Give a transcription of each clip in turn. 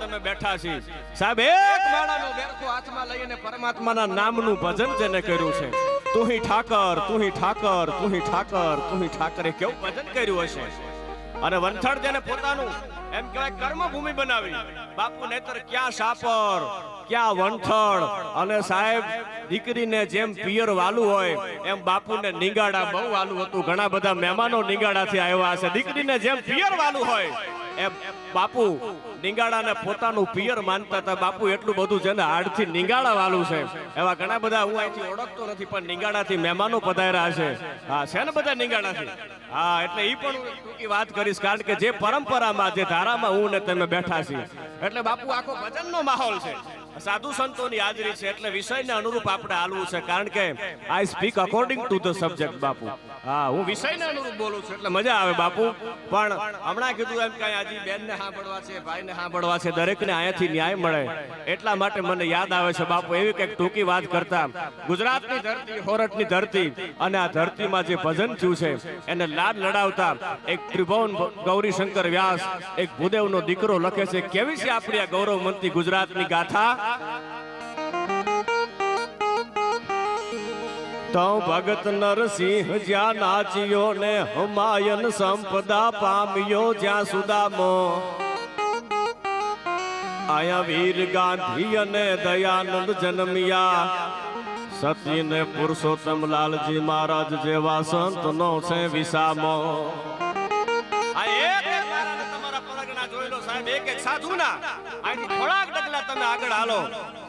તમે બેઠા છી. સાહેબ એક માણાનો બેરખો હાથમાં લઈને પરમાત્માના નામનું ભજન જેને કર્યું છે. તું હી ઠાકર તું હી ઠાકર તું હી ઠાકર તું હી ઠાકર કેવું ભજન કર્યું હશે? અને વંથડ જેને પોતાનું એમ કહેવાય કર્મભૂમિ બનાવી. બાપુ નેતર ક્યાં સાપર ક્યાં વંથળ? અને સાહેબ દીકરીને જેમ પિયર વાલું હોય એમ બાપુને નિગાડા બહુ વાલું હતું. ઘણા બધા મહેમાનો નિગાડાથી આવ્યા હશે. દીકરીને જેમ પિયર વાલું હોય એમ, બાપુ નિંગાડાને પોતાનું પિયર માનતા હતા. બાપુ, એટલું બધું જેને હાડથી નિંગાડા વાલું છે. એવા ઘણા બધા હું અહીંથી ઓળખતો નથી, પણ નિંગાડાથી મહેમાનો પધાર્યા છે. હા, છે ને બધા નિંગાડાથી હા, એટલે એ પણ ટૂંકી વાત કરીશ, કારણ કે જે પરંપરામાં, જે ધારામાં હું ને તમે બેઠા છીએ. એટલે બાપુ, આખો ભજનનો માહોલ છે. સાધુ સંતોની હાજરી છે, એટલે વિષયને અનુરૂપ આપણે હાલવું છે. કારણ કે I speak according to the subject Bapu. હા, હું વિષયને અનુરૂપ બોલું છું, એટલે મજા આવે બાપુ. પણ હમણાં કીધું એમ કઈ આજે બેનને સાંભળવા છે, ભાઈને સાંભળવા છે, દરેકને અહીંયાથી ન્યાય મળે. એટલા માટે મને યાદ આવે છે બાપુ, એવી કંઈક ટૂંકી વાત કરતા. ગુજરાતની ધરતી, હોરઠની ધરતી અને આ ધરતીમાં જે ભજન થયું છે, એને લાડ લડાવતા એક ત્રિભુવન ગૌરીશંકર વ્યાસ, એક ભૂદેવનો દીકરો લખે છે, કેવી છે આપણી આ ગૌરવમંતી ગુજરાતની ગાથા? તો ભગત નરસિંહ જ્યાં નાચ્યો ને હમાયન સંપદા પામ્યો જ્યાં સુદામો. આયા વીર ગાંધી અને દયાનંદ જન્મ્યા. સતી ને પુરુષોત્તમ લાલજી મહારાજ જેવા સંત નો છે વિસામો. સાધુ અહીંથી થોડાક ડગલા તમે આગળ હાલો.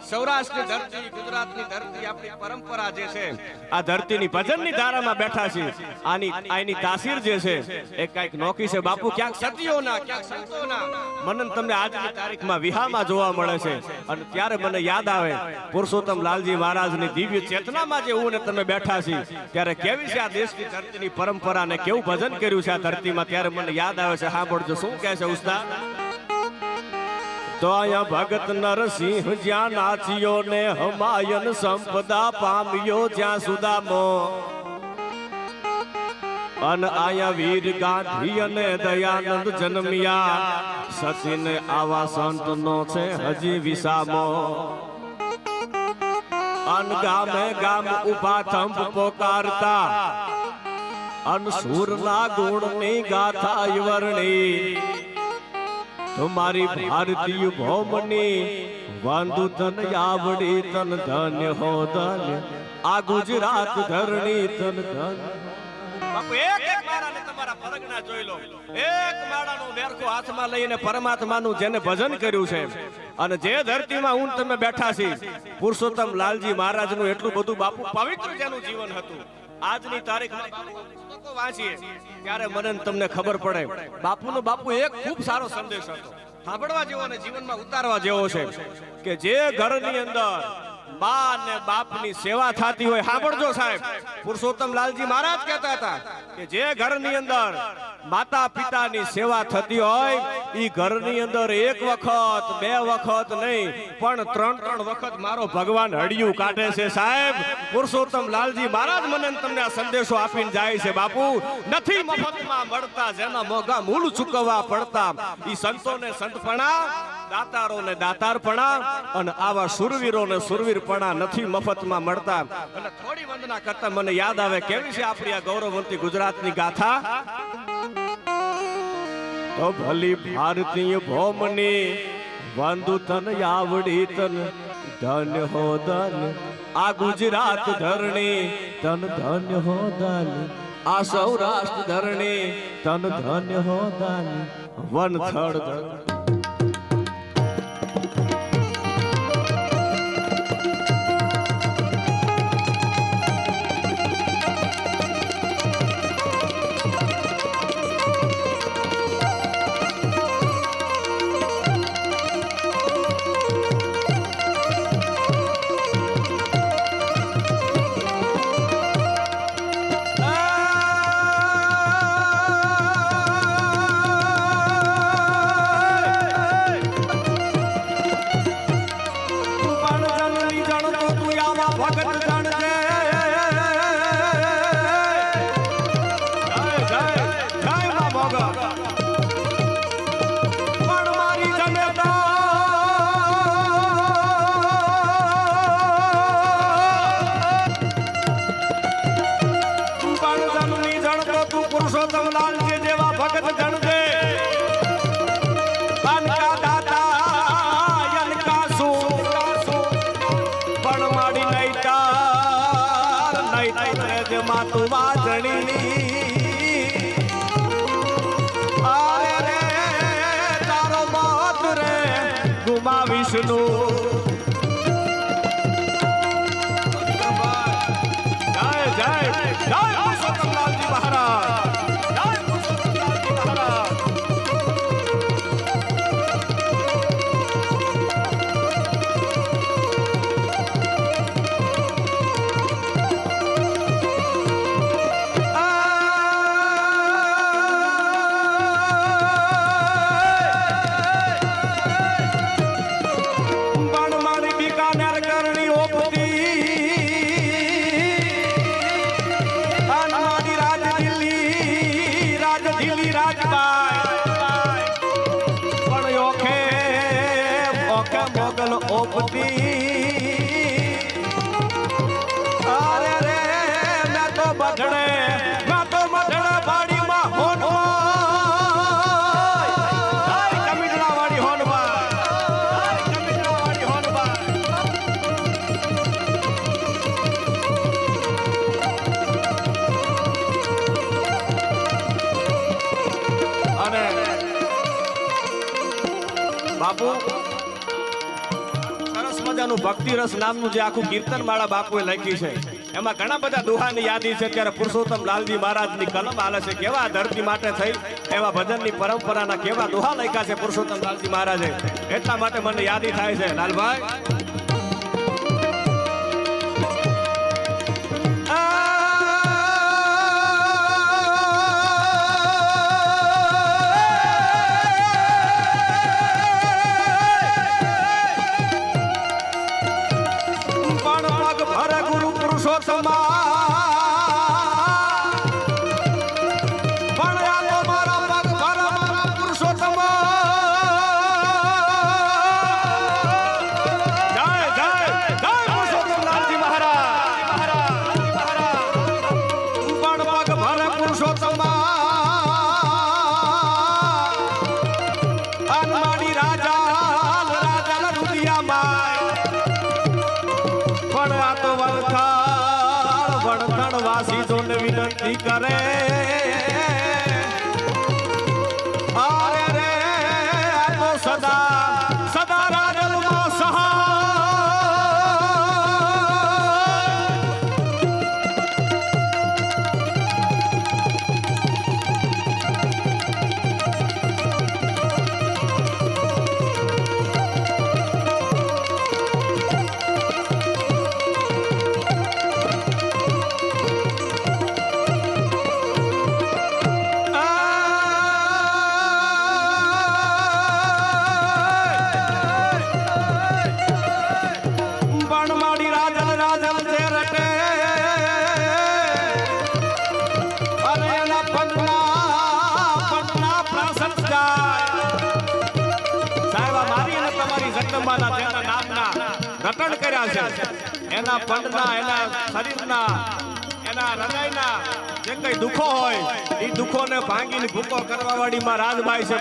સૌરાષ્ટ્રની ધરતી, ગુજરાતની ધરતી આપણી પરંપરા જે છે, આ ધરતીની ભજનની ધારામાં બેઠા છે આની આની તાસીર જે છે, એ કંઈક નોકી છે. બાપુ, ક્યાંક સતીઓના, ક્યાંક સંતોના. મનન તમને આજની તારીખમાં વિહામાં જોવા મળે છે. અને ત્યારે મને યાદ આવે, પુરુષોત્તમ લાલજી મહારાજની દિવ્ય ચેતનામાં જે હું ને તમે બેઠા છીએ, ત્યારે કેવી છે આ દેશની ધરતીની પરંપરા ને કેવું ભજન કર્યું છે આ ધરતીમાં? ત્યારે મને યાદ આવે છે. સાંભળજો શું કહે છે ઉસ્તાદ? તો અહીંયા ભગત નરસિંહ જ્યાં નાચ્યો ને હમાયન સંપદા પામ્યો જ્યાં સુદામો. અન આયા વીર ગાંધી અને દયાનંદ જન્મ્યા. સચિન આવા સંત નો છે હજી વિસામો. અન ગામે ગામ ઊભા થંભ પોકારતા. અન સૂરના ગુણની ગાથા વર્ણી તમારી ભારતીય ભૌમની વાંધુ ધન આવડી તન ધન્ય હો ધન્ય આ ગુજરાત ધરણી તન ધન બાપુ એક એક માળાને તમારા પરગના જોઈ લો. એક માળાનું બેરખું હાથમાં લઈને પરમાત્માનું જેને ભજન કર્યું છે અને જે ધરતીમાં હું તમે બેઠા છી પુરુષોત્તમ લાલજી મહારાજનું એટલું બધું બાપુ પવિત્ર જેનું જીવન હતું. આજની તારીખમાં બાપુ વાંચીએ. ત્યારે મને તમને ખબર પડે. બાપુનો બાપુ એક ખૂબ સારો સંદેશ હતો. સાંભળવા જેવો અને જીવનમાં ઉતારવા જેવો છે કે જે ઘરની અંદર બા અને બાપની સેવા થતી હોય. સાંભળજો સાહેબ. પુરુષોત્તમ લાલજી મહારાજ કહેતા હતા કે જે ઘરની અંદર માતા પિતાની સેવા થતી હોય, ઈ ઘરની અંદર એક વખત, બે વખત નહીં, પણ ત્રણ ત્રણ વખત મારો ભગવાન હડિયું કાઢે છે સાહેબ. પુરુષોત્તમ લાલજી મહારાજ મને તમને આ સંદેશો આપીને જાય છે, બાપુ. નથી મફતમાં મળતા જેના મોગા મૂળ ચૂકવવા પડતા. ઈ સંતોને સંતપણા દાતારોને દાતારપણા અને આવા સુરવીરોને સુરવીરપણા નથી મફતમાં મળતા. અને થોડી વંદના કરતા મને યાદ આવે, કેવી છે આપણી આ ગૌરવવંતી ગુજરાતની ગાથા? તો ભલી ભારતીય ભૌમની વાંધુ તન આવડી તન, ધન હો ધન્ય આ ગુજરાત ધરણી તન ધન્ય હો ધન્ય આ સૌરાષ્ટ્ર ધરણી તન ધન્ય હો ધન્ય વન થળ ધન્ય પરમ રમલાલ જે જેવા ભગત મજાનું ભક્તિ રસ નામનું જે આખું કીર્તન માળા બાપુએ લખી છે, એમાં ઘણા બધા દુહાની યાદી છે. ત્યારે પુરુષોત્તમ લાલજી મહારાજની કલમ આલે છે. કેવા ધરતી માટે થઈ, એવા ભજનની પરંપરાના કેવા દુહા લખ્યા છે પુરુષોત્તમ લાલજી મહારાજે. એટલા માટે મને યાદી થાય છે. લાલભાઈ પુરુષોત્તમા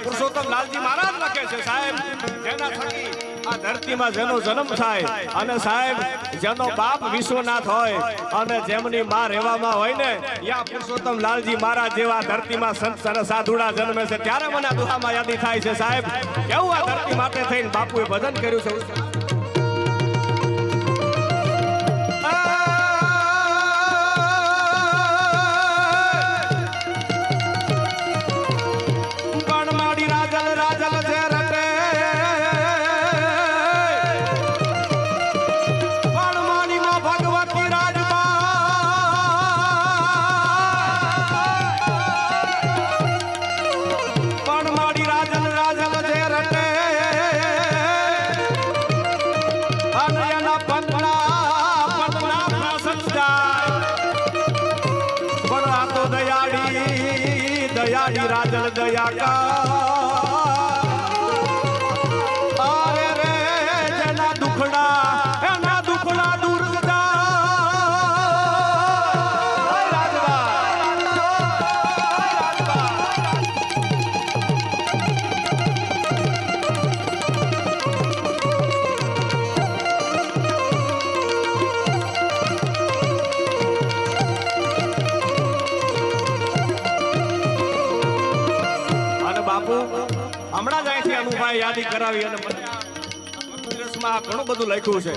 પુરુષોત્તમ લાલજી મહારાજ લખે છે અને સાહેબ, જેનો બાપ વિશ્વનાથ હોય અને જેમની માં રહેવામાં હોય ને પુરુષોત્તમ લાલજી મહારાજ જેવા ધરતીમાં સંત અને સાધુડા જન્મે છે. ત્યારે મને દુહામાં યાદી થાય છે, સાહેબ, કેવું આ ધરતી માટે થઈને બાપુએ ભજન કર્યું છે? રાજલ દયા કા અરે રે જના દુખડા કરાવી અને મને ઘણું બધું લખ્યું છે.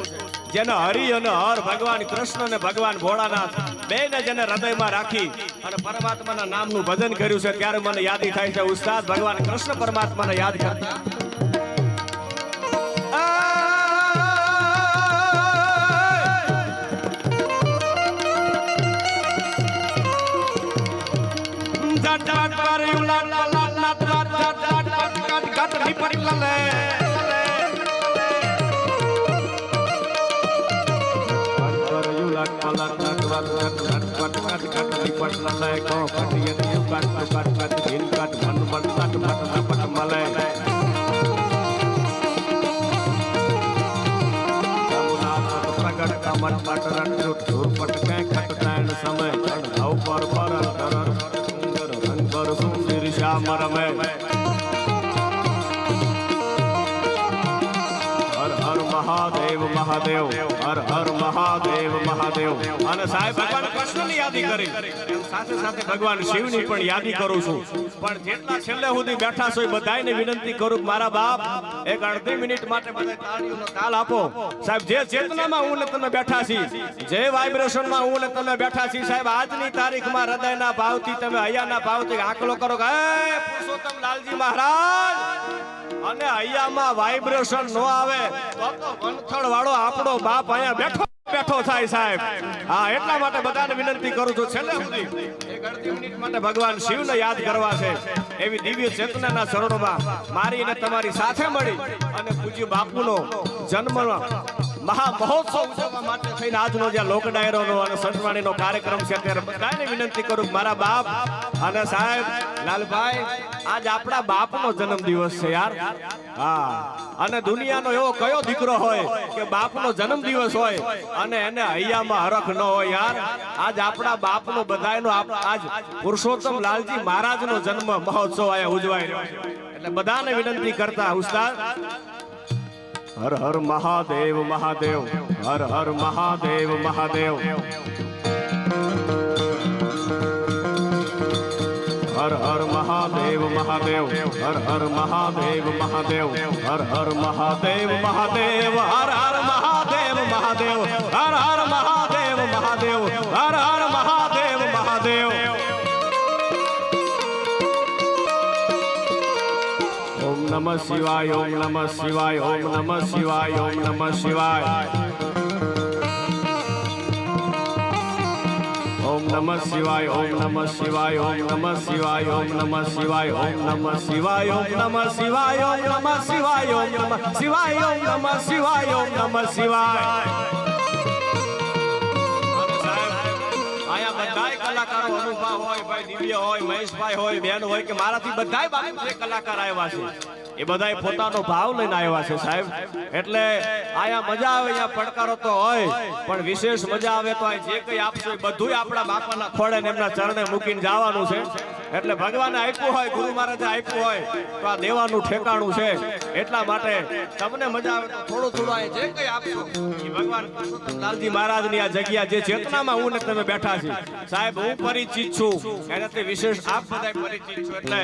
જેને હરિ અને હર ભગવાન, કૃષ્ણ અને ભગવાન ભોળાનાથ બેને જેને હૃદયમાં રાખી અને પરમાત્માના નામનું ભજન કર્યું છે. ત્યારે મને યાદી થાય છે, ઉસ્તાદ ભગવાન કૃષ્ણ પરમાત્માને યાદ કરતા. बट लटै गौ कट यदि कट कट कट भिन कट भन भन तट भट भट मलै प्रगट कमल पट रट झुट झुर पट कै खट तैन समय चढ़ धौ पर पर धरर सुंदर रंग पर सुंदर श्याम रमै મહાદેવ મહાદેવ. હર હર મહાદેવ મહાદેવ. અને સાહેબ, ભગવાન કૃષ્ણની યાદી કરી. સાથે સાથે ભગવાન શિવની પણ યાદી કરું છું. પણ જેટલા છેલ્લે સુધી બેઠા છો એ બધાયને વિનંતી કરું મારા બાપ, એક અડધી મિનિટ માટે તાલ આપો. સાહેબ, જે ચેતનામાં હું ને તમે બેઠા છી, જે વાઇબ્રેશનમાં હું ને તમે બેઠા છી, સાહેબ, આજની તારીખમાં હૃદયના ભાવથી તમે હૈયાના ભાવથી આંકલો કરો કે પુરુષોત્તમ લાલજી મહારાજ, અને અહીંયામાં વાઇબ્રેશન નો આવે, તો તો વાળો આપણો બાપ અહીંયા બેઠો બેઠો થાય સાહેબ. હા, એટલા માટે બધાને વિનંતી કરું છું, છેલ્લે સુધી એક અડધી મિનિટ માટે ભગવાન શિવને યાદ કરવા છે. એવી દિવ્ય ચેતનાના શરણોમાં મારી અને તમારી સાથે મળી અને પૂજ્ય બાપુનો જન્મ મહા મહોત્સવ ઉજવવા માટે થઈને આજનો જે લોક ડાયરોનો અને સંતવાણીનો કાર્યક્રમ છે ત્યારે બધાને વિનંતી કરું મારા બાપ અને સાહેબ, લાલભાઈ, આજ આપણા બાપનો જન્મદિવસ છે યાર. હા. અને દુનિયાનો એવો કયો દીકરો હોય કે બાપનો જન્મદિવસ હોય અને એને હૈયામાં હરખ ન હોય યાર. આજ આપણા બાપનો બધાયનો આજ પુરુષોત્તમ લાલજી મહારાજનો જન્મ મહોત્સવ અહીંયા ઉજવાય એટલે બધાને વિનંતી કરતા, ઉસ્તાદ હર હર મહાદેવ મહાદેવ હર હર મહાદેવ મહાદેવ હર હર મહાદેવ મહાદેવ હર હર મહાદેવ મહાદેવ હર હર મહાદેવ મહાદેવ હર હર મહાદેવ મહાદેવ હર હર મહાદેવ મહાદેવ નમઃ શિવાય ઓમ નમઃ શિવાય ઓમ નમઃ શિવાય ઓમ નમઃ શિવાય ઓમ નમઃ શિવાય ઓમ નમઃ શિવાય ઓમ નમઃ શિવાય ઓમ નમઃ શિવાય ઓમ નમઃ શિવાય ઓમ નમઃ શિવાય ઓમ નમઃ શિવાય ઓમ નમ શિવાય ઓમ નમઃ શિવાય ઓમ નમઃ શિવાય કલાકારો અનુભવ હોય ભાઈ દિવ્ય હોય મહેશભાઈ હોય બેન હોય કે મારાથી બધા કલાકાર આવ્યા છે એ બધાય પોતાનો ભાવ લઈને આવ્યા છે સાહેબ. એટલે અહીંયા મજા આવે, અહીંયા પડકારો તો હોય, પણ વિશેષ મજા આવે તો જે કંઈ આપશો બધું આપણા બાપાના ખોળે ને એમના ચરણે મૂકીને જવાનું છે. એટલે ભગવાને આપ્યું હોય, ગુરુ મહારાજે આપ્યું હોય, તો આ દેવાનું ઠેકાણું છે. એટલા માટે તમને મજા આવે તો થોડું થોડું અહીં જે કંઈ આપશો ભગવાન લાલજી મહારાજ મહારાજની આ જગ્યા જે ચેતનામાં હું ને તમે બેઠા છે સાહેબ, હું પરિચિત છું. એનાથી વિશેષ આપ બધા પરિચિત છું. એટલે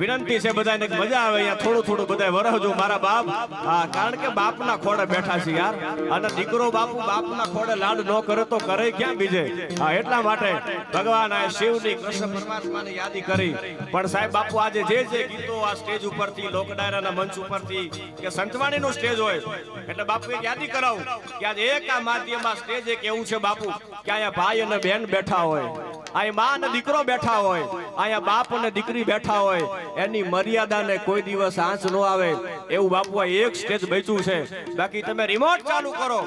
વિનંતી છે બધાને મજા આવે, અહીંયા થોડું થોડું બધા વરહજો મારા બાપ. હા, કારણ કે બાપના ખોડે બેઠા છે યાર. અને દીકરો બાપુ બાપના ખોડે લાડ ન કરે તો કરે ક્યાં બીજે? હા, એટલા માટે ભગવાન આ શિવની કૃષ્ણ પરમાત્માની યાદી કરી. પણ સાહેબ, બાપુ આજે જે જે ગીતો આ સ્ટેજ ઉપરથી લોક ડાયરાના મંચ ઉપરથી, કે સંતવાણીનું સ્ટેજ હોય, એટલે બાપુ એક યાદી કરાવું કે આજે એક આ માધ્યમમાં સ્ટેજ એક એવું છે બાપુ, કે અહીંયા ભાઈ અને બેન બેઠા હોય. અહીં મા અને દીકરો બેઠા હોય. અહીંયા બાપ અને દીકરી બેઠા હોય. એની મર્યાદાને કોઈ દિવસ આંચ ન આવે. એવું બાપુ એક સ્ટેજ બેચ્યું છે. બાકી તમે રિમોટ ચાલુ કરો.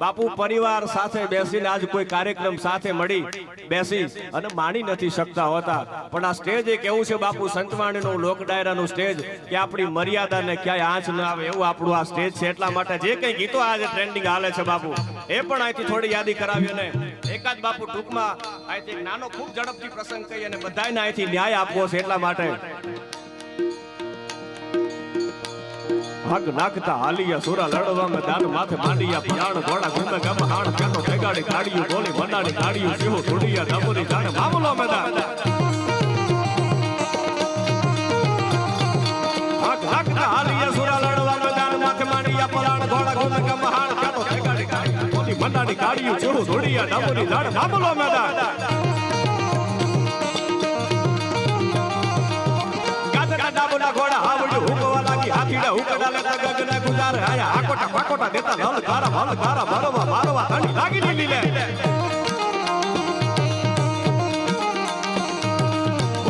બાપુ પરિવાર સાથે બેસીને આજ કોઈ કાર્યક્રમ સાથે મળી, બેસી અને માણી નથી શકતા હોતા. પણ આ સ્ટેજ એક એવું છે બાપુ, સંતવાણીનું લોક ડાયરાનું સ્ટેજ, કે આપણી મર્યાદાને ક્યાંય આંચ ન આવે એવું આપણું આ સ્ટેજ છે. એટલા માટે જે કંઈ ગીતો આજે ટ્રેન્ડિંગ હાલે છે બાપુ, એ પણ અહીંથી થોડી યાદી કરાવી અને એકાદ બાપુ ટૂંકમાં અહીંથી નાનો ખૂબ ઝડપથી પ્રસંગ કહી અને બધાને અહીંથી ન્યાય આપવો છે એટલા માટે. હક નાખતા હાલિયા સુરા લડવામાં દાન માથે માંડિયા પિયાણ ઘોડા ગુમે ગમ હાણ કેનો ભેગાડી કાઢ્યું બોલી મંડાડી કાઢ્યું સિંહો ઢુડિયા ડબુરી જાણે મામલો મેદાન. હક નાખતા હાલિયા સુરા લડવામાં દાન માથે માંડિયા, પલાણ, ઘોડા ગોમે કે મહાન કાતો ઠેકાડી કાઢી કોની મંડાડી કાઢ્યું ચૂરું ધોડિયા ડાબોની ઝાડ મામલો મેદાન. ઘોડા, હાવડ્યું હાથીડા ગગને ગુજાર આયા આકોટા પાકોટા દેતા લલ ગારા મલ ગારા ભરવા મારવા ધણી લાગી લીલી લે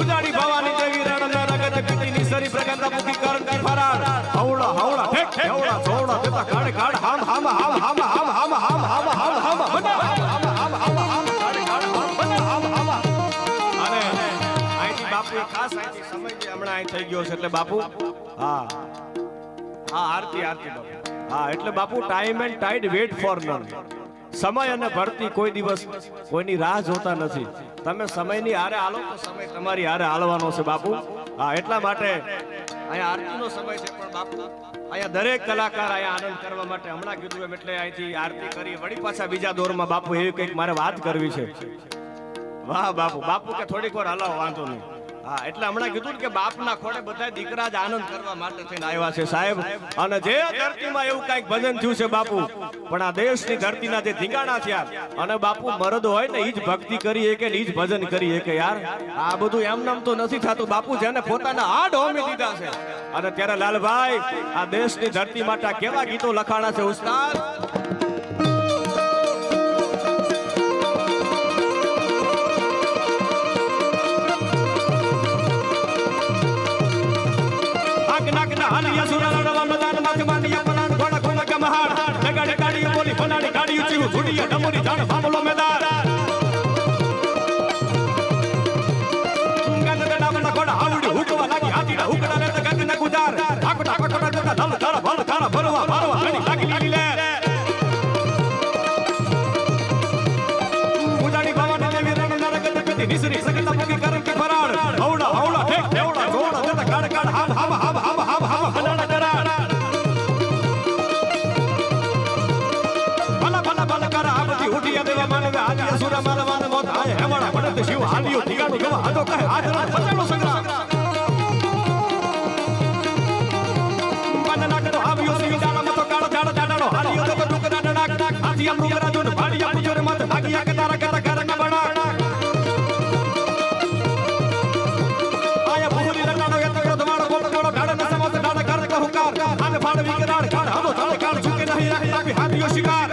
ઉજાડી ભવાની દેવી રણ નરગત કીટીની સરી પ્રગંધા મુખી કરંતી ફરાર હવળા હવળા ઠેક હવળા છોવડા દેતા કાઢ કાઢ હામ હામ હામ હામ હામ હામ હામ હામ હામ હામ હામ હામ હામ હામ કાઢ હામ બના હામ હામ અને અહીંથી બાપુ ખાસ અહીંથી સમય જે હમણાં આઈ થઈ ગયો છે, એટલે બાપુ, હા. હા, આરતી આરતી બાપુ. હા, એટલે Bapu time and tide wait for none સમય અને ભરતી કોઈ દિવસ કોઈની રાહ જોતા નથી. તમે સમયની હારે હાલો તો સમય તમારી હારે હાલવાનો છે બાપુ. હા, એટલા માટે અહીંયા આરતીનો સમય છે પણ બાપુ. અહીંયા દરેક કલાકાર અહીંયા આનંદ કરવા માટે હમણાં કીધું એમ એટલે અહીંથી આરતી કરી. વળી પાછા બીજા દોરમાં બાપુ એવી કંઈક મારે વાત કરવી છે. વાહ, બાપુ. બાપુ કે થોડીક વાર હલાવો, વાંધો નહીં. હા, એટલે હમણાં કીધું ને કે બાપના ખોડે બધા દીકરા જ આનંદ કરવા માટે થઈને આવ્યા છે, સાહેબ. અને જે ધરતીમાં એવું કંઈક ભજન થયું છે બાપુ, પણ આ દેશની ધરતીના જે ધીંગાણા થયા, અને બાપુ મરદ હોય ને ઈ ભક્તિ કરી કે ઈ જ ભજન કરી કે યાર. આ બધું એમનેમ તો નથી થતું. બાપુ જેને પોતાના હાડ હોમી દીધા છે. અને ત્યારે લાલભાઈ, આ દેશની ધરતી માટે કેવા ગીતો લખાણા છે, ઉસ્તાદ? જોડીએ ડમોરી જાણ સાંભળો મેં હાલિયો ઠીકાણું જવા હાડો કહે આજ રાત બચાડો સંગ્રામ. બનના કરો આવ્યો સી ડાળા મતો કાળો જાડા જાડાનો હાલિયો તો ટુકડા ડડાક ડાક આદિયા મૃગરા જોન ભાડિયા પુજોર મત ભાગિયા કે તારા કરા કરા ન બના આયા ભૂરી રટાડો એ યો ધમાડો ગોળ ગોળ ઢાડે ન સમત ઢાડે કર કહુકાર આને ફાડ વિકરાડ કાઢ હાલો ઢાડે કાઢ ઝુકે નહીં રાખી રાખી હાથીઓ શિકાર